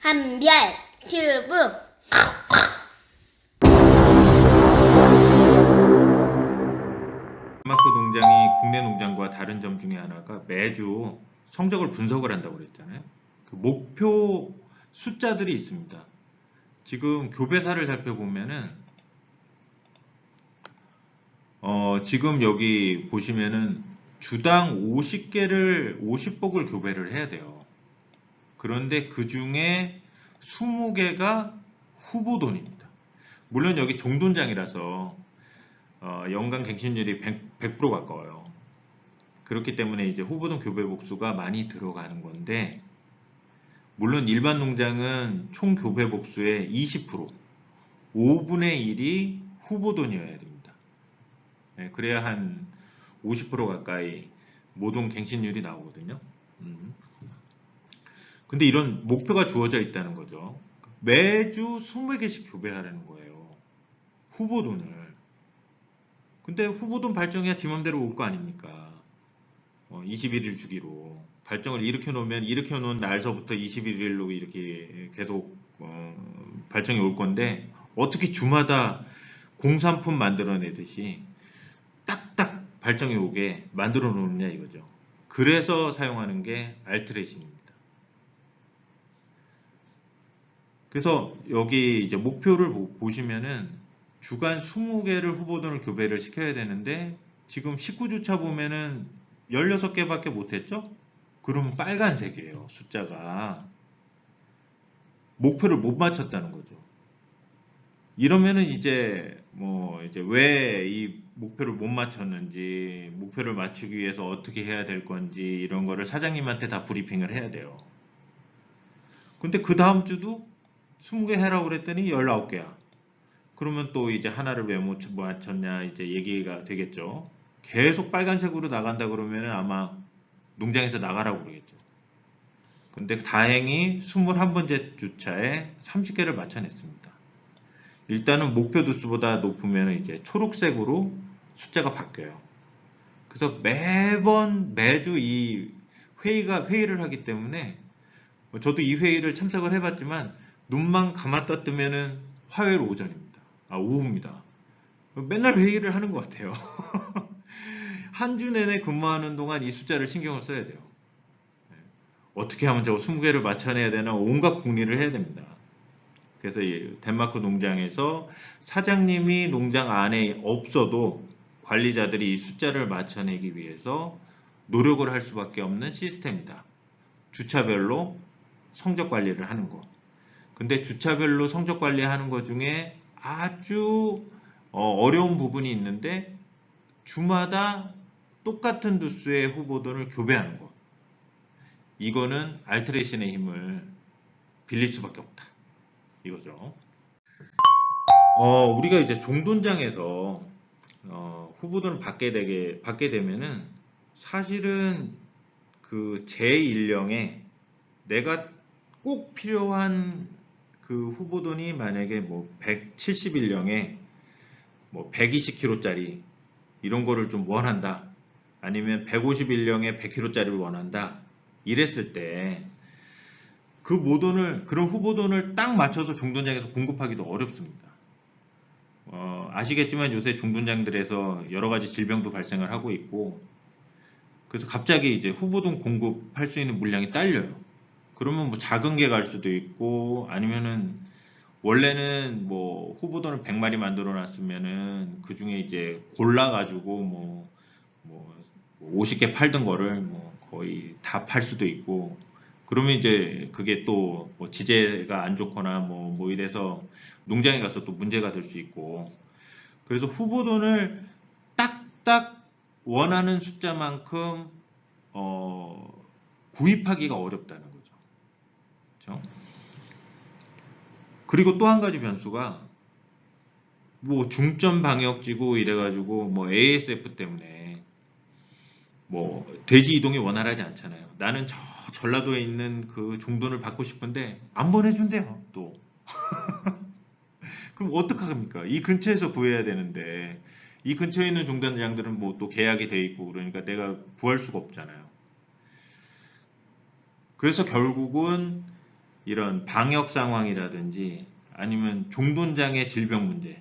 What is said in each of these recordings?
한별 튜브 덴마크 농장이 국내 농장과 다른 점 중에 하나가 매주 성적을 분석을 한다고 그랬잖아요. 그 목표 숫자들이 있습니다. 지금 교배사를 살펴보면은 어, 지금 여기 보시면은 주당 50개를 50복을 교배를 해야 돼요. 그런데 그 중에 20개가 후보돈입니다. 물론 여기 종돈장이라서 어, 연간 갱신율이 100, 100% 가까워요. 그렇기 때문에 이제 후보돈 교배 복수가 많이 들어가는 건데 물론 일반 농장은 총 교배 복수의 20% 5분의 1이 후보돈이어야 됩니다. 네, 그래야 한 50% 가까이 모동 갱신율이 나오거든요. 음. 근데 이런 목표가 주어져 있다는 거죠. 매주 20개씩 교배하라는 거예요. 후보돈을. 근데 후보돈 발정해야 지 맘대로 올 거 아닙니까? 어, 21일 주기로 발정을 일으켜 놓으면 일으켜 놓은 날서부터 21일로 이렇게 계속 어, 발정이 올 건데 어떻게 주마다 공산품 만들어내듯이 딱딱 발정이 오게 만들어 놓느냐 이거죠. 그래서 사용하는 게 알트레신입니다. 그래서 여기 이제 목표를 보- 보시면은 주간 20개를 후보돈을 교배를 시켜야 되는데 지금 19주차 보면은 16개밖에 못했죠? 그러면 빨간색이에요 숫자가 목표를 못 맞췄다는 거죠. 이러면은 이제 뭐 이제 왜 이 목표를 못 맞췄는지 목표를 맞추기 위해서 어떻게 해야 될 건지 이런 거를 사장님한테 다 브리핑을 해야 돼요. 근데 그 다음 주도 20개 해라고 그랬더니 19개야. 그러면 또 이제 하나를 왜 못 맞췄냐 이제 얘기가 되겠죠. 계속 빨간색으로 나간다 그러면 아마 농장에서 나가라고 그러겠죠. 근데 다행히 21번째 주차에 30개를 맞춰냈습니다. 일단은 목표 두수보다 높으면 이제 초록색으로 숫자가 바뀌어요. 그래서 매번 매주 이 회의가 회의를 하기 때문에 뭐 저도 이 회의를 참석을 해봤지만 눈만 감았다 뜨면은 화요일 오전입니다. 아 오후입니다. 맨날 회의를 하는 것 같아요. 한 주 내내 근무하는 동안 이 숫자를 신경을 써야 돼요. 네. 어떻게 하면 저거 20개를 맞춰내야 되나 온갖 궁리를 해야 됩니다. 그래서 이 덴마크 농장에서 사장님이 농장 안에 없어도 관리자들이 이 숫자를 맞춰내기 위해서 노력을 할 수밖에 없는 시스템이다. 주차별로 성적 관리를 하는 거. 근데 주차별로 성적 관리하는 것 중에 아주 어, 어려운 부분이 있는데 주마다 똑같은 두수의 후보돈을 교배하는 것. 이거는 알트레이션의 힘을 빌릴 수밖에 없다. 이거죠. 어, 우리가 이제 종돈장에서 어, 후보돈을 받게 되게 받게 되면은 사실은 그 제1령에 내가 꼭 필요한 그 후보돈이 만약에 뭐 171령에 뭐 120kg짜리 이런 거를 좀 원한다. 아니면 151령에 100kg짜리를 원한다. 이랬을 때 그 모돈을 그런 후보돈을 딱 맞춰서 종돈장에서 공급하기도 어렵습니다. 어, 아시겠지만 요새 종돈장들에서 여러 가지 질병도 발생을 하고 있고 그래서 갑자기 이제 후보돈 공급할 수 있는 물량이 딸려요. 그러면 뭐 작은 게 갈 수도 있고 아니면은 원래는 뭐 후보돈을 100마리 만들어 놨으면은 그 중에 이제 골라 가지고 뭐, 뭐 50개 팔던 거를 뭐 거의 다 팔 수도 있고 그러면 이제 그게 또 뭐 지재가 안 좋거나 뭐, 뭐 이래서 농장에 가서 또 문제가 될 수 있고 그래서 후보돈을 딱딱 원하는 숫자만큼 어, 구입하기가 어렵다는 거죠. 그렇죠? 그리고 또 한 가지 변수가 뭐 중점 방역 지구 이래 가지고 뭐 ASF 때문에 뭐 돼지 이동이 원활하지 않잖아요. 나는 저 전라도에 있는 그 종돈을 받고 싶은데 안 보내준대요. 또 그럼 어떡합니까? 이 근처에서 구해야 되는데 이 근처에 있는 종단장들은 뭐 또 계약이 돼 있고 그러니까 내가 구할 수가 없잖아요. 그래서 결국은 이런 방역 상황이라든지 아니면 종돈장의 질병 문제.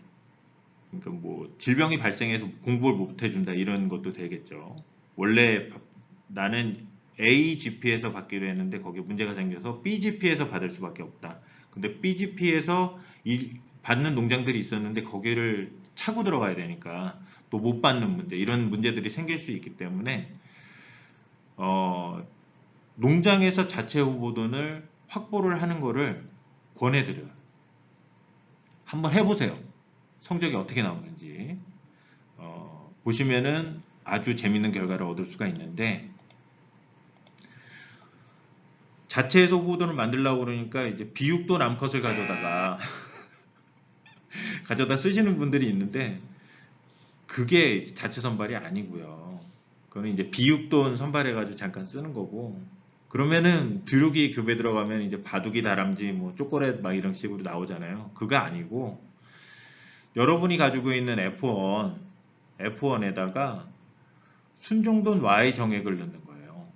그러니까 뭐 질병이 발생해서 공부를 못 해준다 이런 것도 되겠죠. 원래 바- 나는 AGP에서 받기로 했는데 거기에 문제가 생겨서 BGP에서 받을 수밖에 없다. 근데 BGP에서 이 받는 농장들이 있었는데 거기를 차고 들어가야 되니까 또 못 받는 문제 이런 문제들이 생길 수 있기 때문에 어, 농장에서 자체 후보돈을 확보를 하는 거를 권해드려요. 한번 해보세요. 성적이 어떻게 나오는지 어, 보시면은 아주 재밌는 결과를 얻을 수가 있는데 자체에서 후보돈을 만들려고 그러니까 이제 비육돈 암컷을 가져다가 가져다 쓰시는 분들이 있는데 그게 자체 선발이 아니고요. 그거는 이제 비육돈 선발해가지고 잠깐 쓰는 거고 그러면은 드루기 교배 들어가면 이제 바둑이 다람쥐 뭐 초콜릿 막 이런 식으로 나오잖아요. 그거 아니고 여러분이 가지고 있는 F1 F1에다가 순종돈 Y 정액을 넣는 거예요.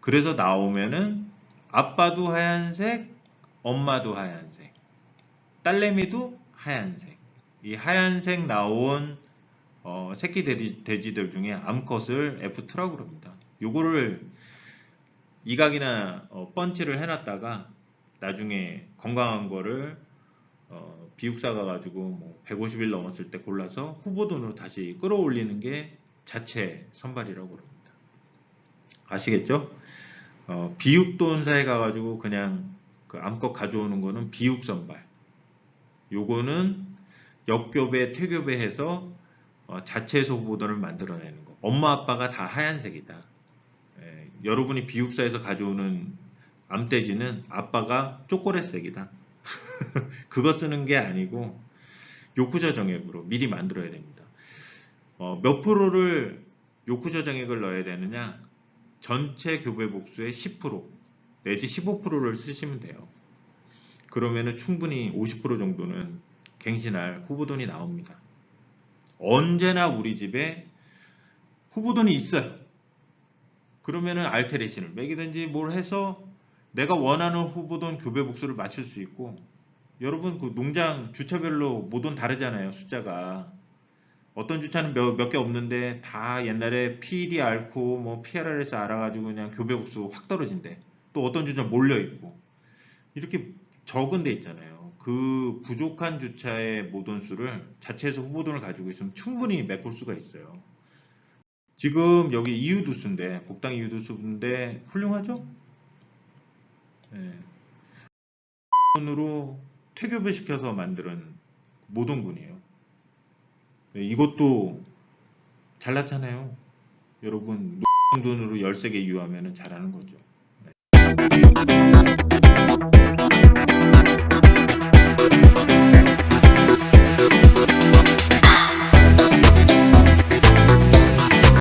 그래서 나오면은 아빠도 하얀색, 엄마도 하얀색, 딸내미도 하얀색. 이 하얀색 나온 어, 새끼 돼지, 돼지들 중에 암컷을 F2라고 그럽니다. 요거를 이각이나 어, 펀치를 해놨다가 나중에 건강한 거를 어, 비육사가 가지고 뭐 150일 넘었을 때 골라서 후보돈으로 다시 끌어올리는 게 자체 선발이라고 그럽니다. 아시겠죠? 어, 비육돈사에 가가지고 그냥 그 암컷 가져오는 거는 비육 선발. 요거는 역교배, 퇴교배 해서 어, 자체에서 후보돈을 만들어내는 거. 엄마 아빠가 다 하얀색이다. 예, 여러분이 비육사에서 가져오는 암돼지는 아빠가 초콜릿색이다. 그거 쓰는 게 아니고 요쿠저 정액으로 미리 만들어야 됩니다. 어, 몇 프로를 요쿠저 정액을 넣어야 되느냐? 전체 교배 복수의 10% 내지 15%를 쓰시면 돼요. 그러면은 충분히 50% 정도는 갱신할 후보돈이 나옵니다. 언제나 우리 집에 후보돈이 있어요. 그러면은 알테레신을 매기든지 뭘 해서 내가 원하는 후보돈 교배 복수를 맞출 수 있고 여러분 그 농장 주차별로 모돈 다르잖아요 숫자가. 어떤 주차는 몇 개 없는데 다 옛날에 PD 앓고 뭐 PRRS 알아가지고 그냥 교배 복수 확 떨어진대. 또 어떤 주차 몰려 있고. 이렇게 적은 데 있잖아요. 그 부족한 주차의 모돈 수를 자체에서 후보돈을 가지고 있으면 충분히 메꿀 수가 있어요 지금 여기 이유두수인데 복당 이유두수인데 훌륭하죠? 네. 돈으로 퇴교배 시켜서 만드는 모동군이에요. 네, 이것도 잘났잖아요. 여러분 돈으로 13개 이유하면 잘하는 거죠. 네.